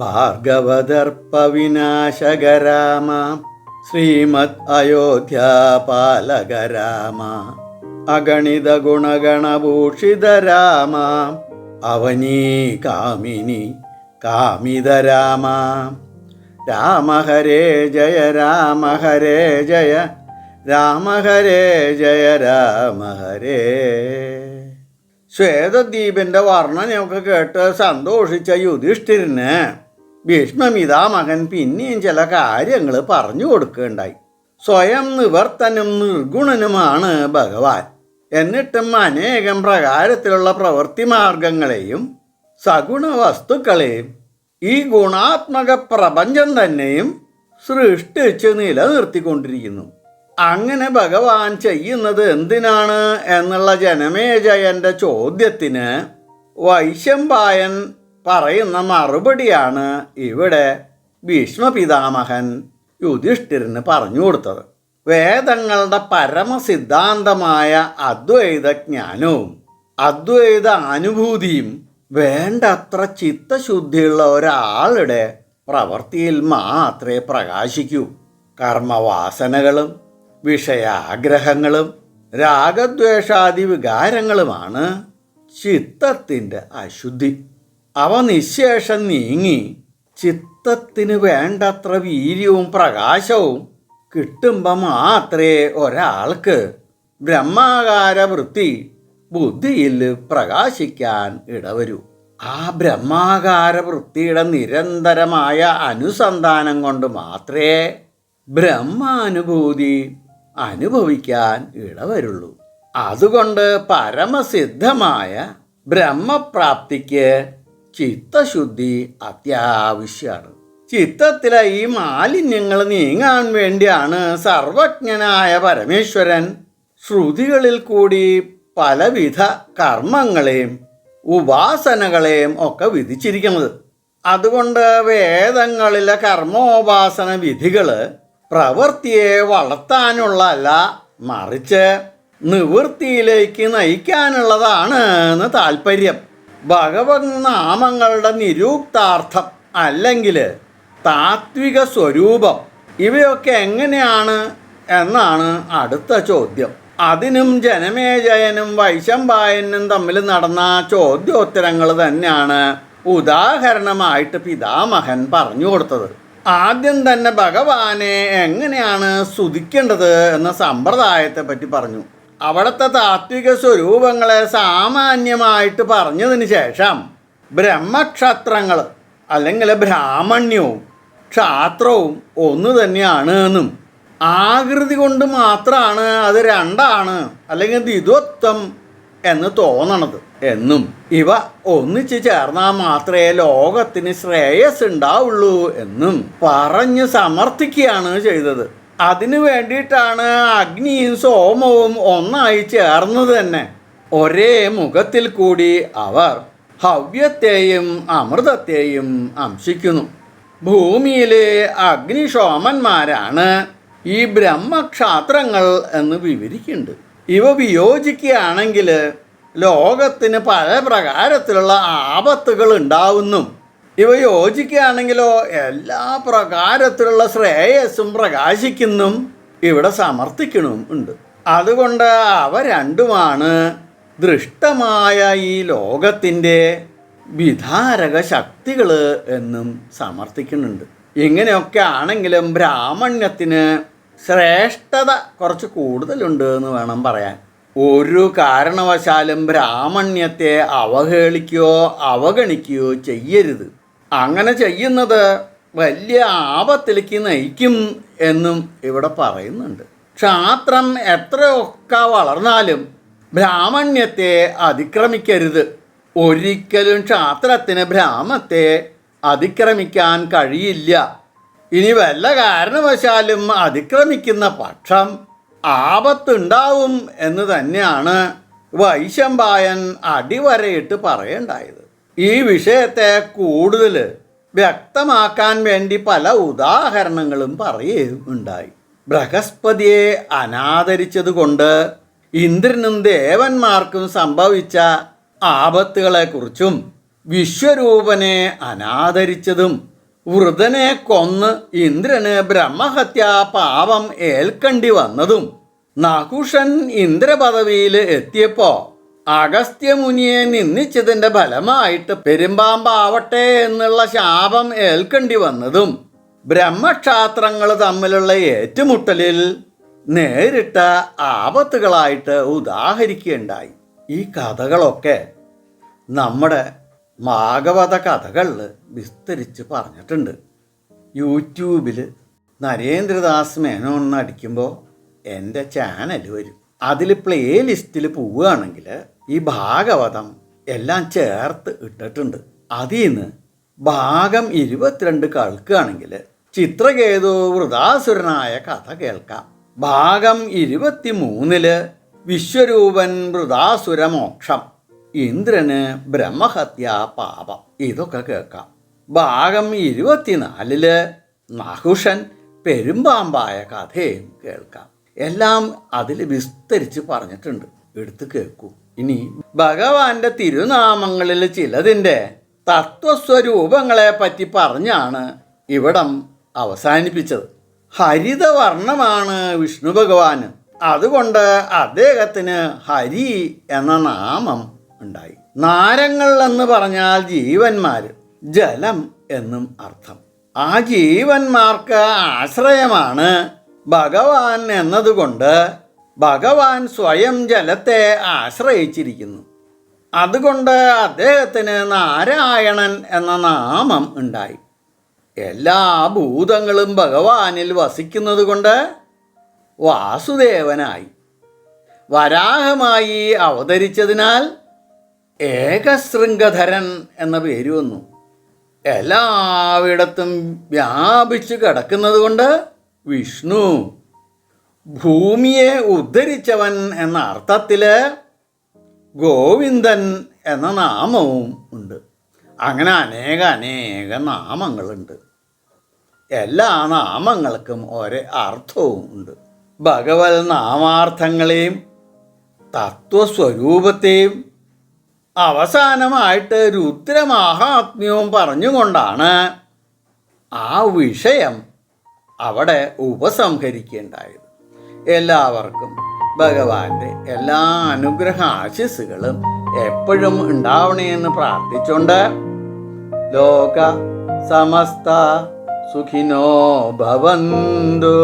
ഭാർഗവദർപ്പവിനാശകരാമ ശ്രീമദ് അയോധ്യാപാലകരാമ അഗണിത ഗുണഗണഭൂഷിത രാമ അവനീ കാമിനി കാമിതരാമ. രാമ ഹരേ ജയ രാമ ഹരേ ജയ രാമ ഹരേ ജയ രാമ ഹരേ ശ്വേതദ്വീപിന്റെ വർണനയൊക്കെ കേട്ട് സന്തോഷിച്ച യുധിഷ്ഠിരന് ഭീഷ്മമിതാമകൻ പിന്നെയും ചില കാര്യങ്ങൾ പറഞ്ഞു കൊടുക്കുകയുണ്ടായി. സ്വയം നിവർത്തനും നിർഗുണനുമാണ് ഭഗവാൻ. എന്നിട്ടും അനേകം പ്രകാരത്തിലുള്ള പ്രവൃത്തി മാർഗങ്ങളെയും സഗുണ വസ്തുക്കളെയും ഈ ഗുണാത്മക പ്രപഞ്ചം തന്നെയും സൃഷ്ടിച്ച് നിലനിർത്തിക്കൊണ്ടിരിക്കുന്നു. അങ്ങനെ ഭഗവാൻ ചെയ്യുന്നത് എന്തിനാണ് എന്നുള്ള ജനമേജയന്റെ ചോദ്യത്തിന് വൈശമ്പായൻ പറയുന്ന മറുപടിയാണ് ഇവിടെ ഭീഷ്മപിതാമഹൻ യുധിഷ്ഠിരന് പറഞ്ഞു കൊടുത്തത്. വേദങ്ങളുടെ പരമസിദ്ധാന്തമായ അദ്വൈത ജ്ഞാനവും അദ്വൈത അനുഭൂതിയും വേണ്ടത്ര ചിത്തശുദ്ധിയുള്ള ഒരാളുടെ പ്രവൃത്തിയിൽ മാത്രമേ പ്രകാശിക്കൂ. കർമ്മവാസനകളും വിഷയാഗ്രഹങ്ങളും രാഗദ്വേഷാദി വികാരങ്ങളുമാണ് ചിത്തത്തിന്റെ അശുദ്ധി. അവ നിശേഷം നീങ്ങി ചിത്തത്തിന് വേണ്ടത്ര വീര്യവും പ്രകാശവും കിട്ടുമ്പോൾ മാത്രമേ ഒരാൾക്ക് ബ്രഹ്മാകാര വൃത്തി ബുദ്ധിയിൽ പ്രകാശിക്കാൻ ഇടവരൂ. ആ ബ്രഹ്മാകാര വൃത്തിയുടെ നിരന്തരമായ അനുസന്ധാനം കൊണ്ട് മാത്രമേ ബ്രഹ്മാനുഭൂതി അനുഭവിക്കാൻ ഇടവരുള്ളൂ. അതുകൊണ്ട് പരമസിദ്ധമായ ബ്രഹ്മപ്രാപ്തിക്ക് ചിത്തശുദ്ധി അത്യാവശ്യമാണ് ചിത്തത്തിലെ ഈ മാലിന്യങ്ങൾ നീങ്ങാൻ വേണ്ടിയാണ് സർവജ്ഞനായ പരമേശ്വരൻ ശ്രുതികളിൽ കൂടി പലവിധ കർമ്മങ്ങളെയും ഉപാസനകളെയും ഒക്കെ വിധിച്ചിരിക്കുന്നത്. അതുകൊണ്ട് വേദങ്ങളിലെ കർമ്മോപാസന വിധികൾ പ്രവൃത്തിയെ വളർത്താനുള്ളതല്ല മറിച്ച് നിവൃത്തിയിലേക്ക് നയിക്കാനുള്ളതാണ് താല്പര്യം. ഭഗവത് നാമങ്ങളുടെ നിരൂക്താർത്ഥം അല്ലെങ്കിൽ താത്വിക സ്വരൂപം ഇവയൊക്കെ എങ്ങനെയാണ് എന്നാണ് അടുത്ത ചോദ്യം. അതിനും ജനമേജയനും വൈശംപായനും തമ്മിൽ നടന്ന ചോദ്യോത്തരങ്ങൾ തന്നെയാണ് ഉദാഹരണമായിട്ട് പിതാമഹൻ പറഞ്ഞു കൊടുത്തത്. ആദ്യം തന്നെ ഭഗവാനെ എങ്ങനെയാണ് സ്തുതിക്കേണ്ടത് എന്ന സമ്പ്രദായത്തെ പറ്റി പറഞ്ഞു. അവിടുത്തെ താത്വിക സ്വരൂപങ്ങളെ സാമാന്യമായിട്ട് പറഞ്ഞതിന് ശേഷം ബ്രഹ്മക്ഷത്രങ്ങൾ അല്ലെങ്കിൽ ബ്രാഹ്മണ്യവും ക്ഷാത്രവും ഒന്ന് തന്നെയാണ് എന്നും ആകൃതി കൊണ്ട് മാത്രമാണ് അത് രണ്ടാണ് അല്ലെങ്കിൽ ദ്വിത്വത്വം എന്ന് തോന്നണത് എന്നും ഇവ ഒന്നിച്ചു ചേർന്നാൽ മാത്രമേ ലോകത്തിന് ശ്രേയസ് ഉണ്ടാവുള്ളൂ എന്നും പറഞ്ഞ് സമർത്ഥിക്കുകയാണ് ചെയ്തത്. അതിനു വേണ്ടിയിട്ടാണ് അഗ്നിയും സോമവും ഒന്നായി ചേർന്നത് തന്നെ. ഒരേ മുഖത്തിൽ കൂടി അവർ ഹവ്യത്തെയും അമൃതത്തെയും അംശിക്കുന്നു. ഭൂമിയിലെ അഗ്നിശോമന്മാരാണ് ഈ ബ്രഹ്മക്ഷാത്രങ്ങൾ എന്ന് വിവരിക്കുന്നുണ്ട്. ഇവ വിയോജിക്കുകയാണെങ്കിൽ ലോകത്തിന് പല പ്രകാരത്തിലുള്ള ആപത്തുകൾ ഉണ്ടാവുന്നു. ഇവ യോജിക്കുകയാണെങ്കിലോ എല്ലാ പ്രകാരത്തിലുള്ള ശ്രേയസ്സും പ്രകാശിക്കുന്നും ഇവിടെ സമർത്ഥിക്കണും ഉണ്ട്. അതുകൊണ്ട് അവ രണ്ടുമാണ് ദൃഷ്ടമായ ഈ ലോകത്തിന്റെ വിധാരക ശക്തികൾ എന്നും സമർത്ഥിക്കുന്നുണ്ട്. ഇങ്ങനെയൊക്കെ ആണെങ്കിലും ബ്രാഹ്മണ്യത്തിന് ശ്രേഷ്ഠത കുറച്ച് കൂടുതലുണ്ട് എന്ന് വേണം പറയാൻ. ഒരു കാരണവശാലും ബ്രാഹ്മണ്യത്തെ അവഹേളിക്കുകയോ അവഗണിക്കുകയോ ചെയ്യരുത്. അങ്ങനെ ചെയ്യുന്നത് വലിയ ആപത്തിലേക്ക് നയിക്കും എന്നും ഇവിടെ പറയുന്നുണ്ട്. ക്ഷാത്രം എത്രയൊക്കെ വളർന്നാലും ബ്രാഹ്മണ്യത്തെ അതിക്രമിക്കരുത്. ഒരിക്കലും ക്ഷാത്രത്തിന് ബ്രാഹ്മത്തെ അതിക്രമിക്കാൻ കഴിയില്ല. ഇനി വല്ല കാരണവശാലും അതിക്രമിക്കുന്ന പക്ഷം ആപത്തുണ്ടാവും എന്ന് തന്നെയാണ് വൈശമ്പായൻ അടിവരയിട്ട് പറയേണ്ടായത്. ഈ വിഷയത്തെ കൂടുതൽ വ്യക്തമാക്കാൻ വേണ്ടി പല ഉദാഹരണങ്ങളും പറയുകയുണ്ടായി. ബൃഹസ്പതിയെ അനാദരിച്ചതുകൊണ്ട് ഇന്ദ്രനും ദേവന്മാർക്കും സംഭവിച്ച ആപത്തുകളെക്കുറിച്ചും വിശ്വരൂപനെ അനാദരിച്ചതും വൃതനെ കൊന്ന് ഇന്ദ്രന് ബ്രഹ്മഹത്യാ പാപം ഏൽക്കേണ്ടി വന്നതും നകുഷൻ ഇന്ദ്രപദവിയിൽ എത്തിയപ്പോ അഗസ്ത്യമുനിയെ നിന്ദിച്ചതിന്റെ ഫലമായിട്ട് പെരുമ്പാമ്പാവട്ടെ എന്നുള്ള ശാപം ഏൽക്കേണ്ടി വന്നതും ബ്രഹ്മക്ഷാത്രങ്ങൾ തമ്മിലുള്ള ഏറ്റുമുട്ടലിൽ നേരിട്ട ആപത്തുകളായിട്ട് ഉദാഹരിക്കുകയുണ്ടായി. ഈ കഥകളൊക്കെ നമ്മുടെ ഭാഗവത കഥകളിൽ വിസ്തരിച്ച് പറഞ്ഞിട്ടുണ്ട്. യൂട്യൂബിൽ നരേന്ദ്രദാസ് മേനോൻ അടിക്കുമ്പോൾ എന്റെ ചാനൽ വരും. അതിൽ പ്ലേലിസ്റ്റിൽ പോവുകയാണെങ്കിൽ ഈ ഭാഗവതം എല്ലാം ചേർത്ത് ഇട്ടിട്ടുണ്ട്. അതിൽ നിന്ന് ഭാഗം ഇരുപത്തിരണ്ട് കേൾക്കുകയാണെങ്കിൽ ചിത്രകേതു വൃതാസുരനായ കഥ കേൾക്കാം. ഭാഗം ഇരുപത്തിമൂന്നിൽ വിശ്വരൂപൻ വൃതാസുരമോക്ഷം ഇന്ദ്രന് ബ്രഹ്മഹത്യാ പാപം. ഇതൊക്കെ കേൾക്കാം. ഭാഗം ഇരുപത്തിനാലിൽ നഹുഷൻ പെരുമ്പാമ്പായ കഥയും കേൾക്കാം. എല്ലാം അതിൽ വിസ്തരിച്ച് പറഞ്ഞിട്ടുണ്ട്. എടുത്ത് കേൾക്കൂ. ഇനി ഭഗവാന്റെ തിരുനാമങ്ങളിൽ ചിലതിന്റെ തത്വസ്വരൂപങ്ങളെ പറ്റി പറഞ്ഞാണ് ഇവിടം അവസാനിപ്പിച്ചത്. ഹരിതവർണമാണ് വിഷ്ണു ഭഗവാന്. അതുകൊണ്ട് അദ്ദേഹത്തിന് ഹരി എന്ന നാമം ഉണ്ടായി. നാരങ്ങൾ എന്ന് പറഞ്ഞാൽ ജീവന്മാർ ജലം എന്നും അർത്ഥം. ആ ജീവന്മാർക്ക് ആശ്രയമാണ് ഭഗവാൻ എന്നതുകൊണ്ട് ഭഗവാൻ സ്വയം ജലത്തെ ആശ്രയിച്ചിരിക്കുന്നു. അതുകൊണ്ട് അദ്ദേഹത്തിന് നാരായണൻ എന്ന നാമം ഉണ്ടായി. എല്ലാ ഭൂതങ്ങളും ഭഗവാനിൽ വസിക്കുന്നത് കൊണ്ട് വാസുദേവനായി. വരാഹമായി അവതരിച്ചതിനാൽ ഏകശൃംഗധരൻ എന്ന പേര് വന്നു. എല്ലായിടത്തും വ്യാപിച്ചു കിടക്കുന്നതുകൊണ്ട് വിഷ്ണു ഭൂമിയെ ഉദ്ധരിച്ചവൻ എന്ന അർത്ഥത്തിൽ ഗോവിന്ദൻ എന്ന നാമവും ഉണ്ട്. അങ്ങനെ അനേക അനേക നാമങ്ങളുണ്ട്. എല്ലാ നാമങ്ങൾക്കും ഒരേ അർത്ഥവും ഉണ്ട്. ഭഗവത് നാമാർത്ഥങ്ങളെയും തത്വസ്വരൂപത്തെയും അവസാനമായിട്ട് രുദ്രമാഹാത്മ്യവും പറഞ്ഞുകൊണ്ടാണ് ആ വിഷയം അവിടെ ഉപസംഹരിക്കേണ്ടായത്. എല്ലാവർക്കും ഭഗവാന്റെ എല്ലാ അനുഗ്രഹ ആശിസ്സുകളും എപ്പോഴും ഉണ്ടാവണേന്ന് പ്രാർത്ഥിച്ചുകൊണ്ട് ലോക സമസ്ത സുഖിനോ ഭവന്തു.